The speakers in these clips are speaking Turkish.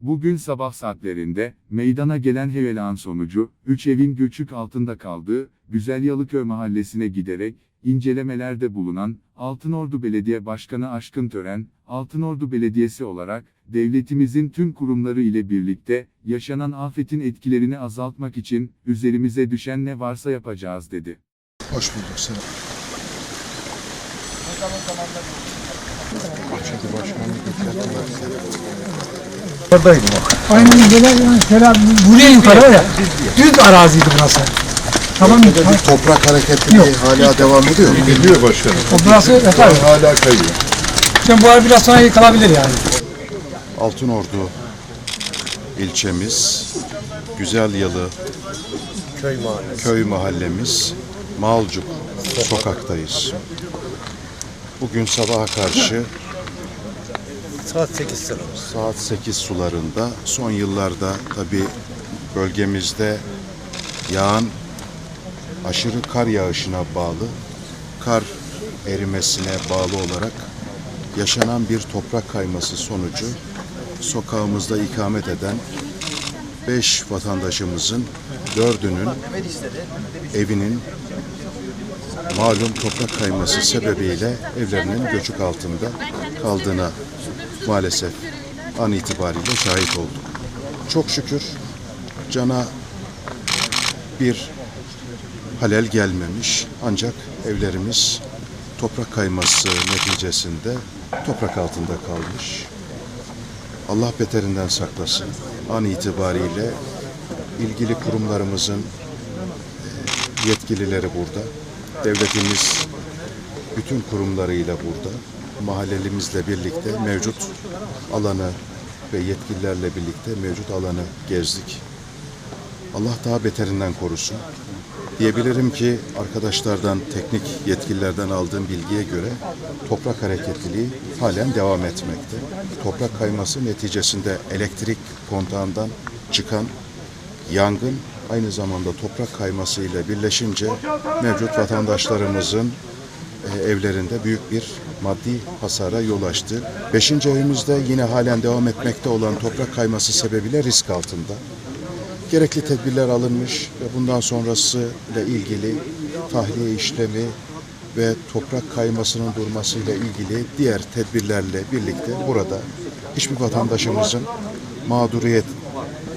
Bugün sabah saatlerinde, meydana gelen heyelan sonucu, 3 evin göçük altında kaldığı, Güzel Yalıköy mahallesine giderek, incelemelerde bulunan, Altınordu Belediye Başkanı Aşkın Tören, Altınordu Belediyesi olarak, devletimizin tüm kurumları ile birlikte, yaşanan afetin etkilerini azaltmak için, üzerimize düşen ne varsa yapacağız dedi. Hoş bulduk sağ ol. Buradaydım bak. Aynen böyle yani şöyle buraya yukarı ya. Düz araziydi burası. Tamam mı? Toprak hareketliliği hala devam ediyor mu? Gidiyor başkanım. O burası yapar. Hala kayıyor. Şimdi bu ay biraz sonra yıkılabilir yani. Altınordu ilçemiz, Güzel Yalı Köy mahallesi. köy mahallemiz, Malcuk sokaktayız. Bugün sabaha karşı Saat 8 sıra. saat 8 sularında son yıllarda tabi bölgemizde yağan aşırı kar yağışına bağlı, kar erimesine bağlı olarak yaşanan bir toprak kayması sonucu sokağımızda ikamet eden 5 vatandaşımızın dördünün evinin malum toprak kayması sebebiyle evlerinin göçük altında kaldığına maalesef an itibariyle şahit olduk. Çok şükür cana bir halel gelmemiş ancak evlerimiz toprak kayması neticesinde toprak altında kalmış. Allah beterinden saklasın. An itibariyle ilgili kurumlarımızın e, yetkilileri burada. Devletimiz bütün kurumlarıyla burada. Mahallelimizle birlikte mevcut alanı ve yetkililerle birlikte mevcut alanı gezdik. Allah daha beterinden korusun. Diyebilirim ki arkadaşlardan, teknik yetkililerden aldığım bilgiye göre toprak hareketliliği halen devam etmekte. Toprak kayması neticesinde elektrik kontağından çıkan yangın aynı zamanda toprak kayması ile birleşince mevcut vatandaşlarımızın evlerinde büyük bir maddi hasara yol açtı. Beşinci evimizde yine halen devam etmekte olan toprak kayması sebebiyle risk altında. Gerekli tedbirler alınmış ve bundan sonrası ile ilgili tahliye işlemi ve toprak kaymasının durmasıyla ilgili diğer tedbirlerle birlikte burada hiçbir vatandaşımızın mağduriyet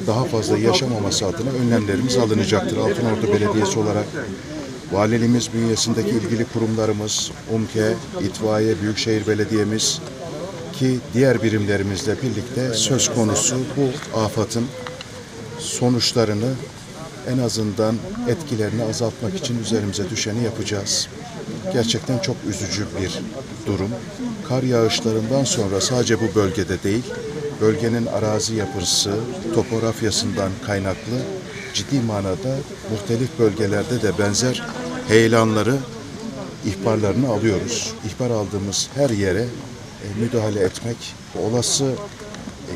daha fazla yaşamaması adına önlemlerimiz alınacaktır. Altınordu Belediyesi olarak valiliğimiz bünyesindeki ilgili kurumlarımız, UMKE, İtfaiye, Büyükşehir Belediye'miz ki diğer birimlerimizle birlikte söz konusu bu afatın sonuçlarını en azından etkilerini azaltmak için üzerimize düşeni yapacağız. Gerçekten çok üzücü bir durum. Kar yağışlarından sonra sadece bu bölgede değil, bölgenin arazi yapısı, topografyasından kaynaklı ciddi manada muhtelif bölgelerde de benzer heyelanları ihbarlarını alıyoruz. İhbar aldığımız her yere e, müdahale etmek, olası e,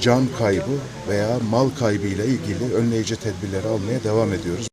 can kaybı veya mal kaybı ile ilgili önleyici tedbirleri almaya devam ediyoruz.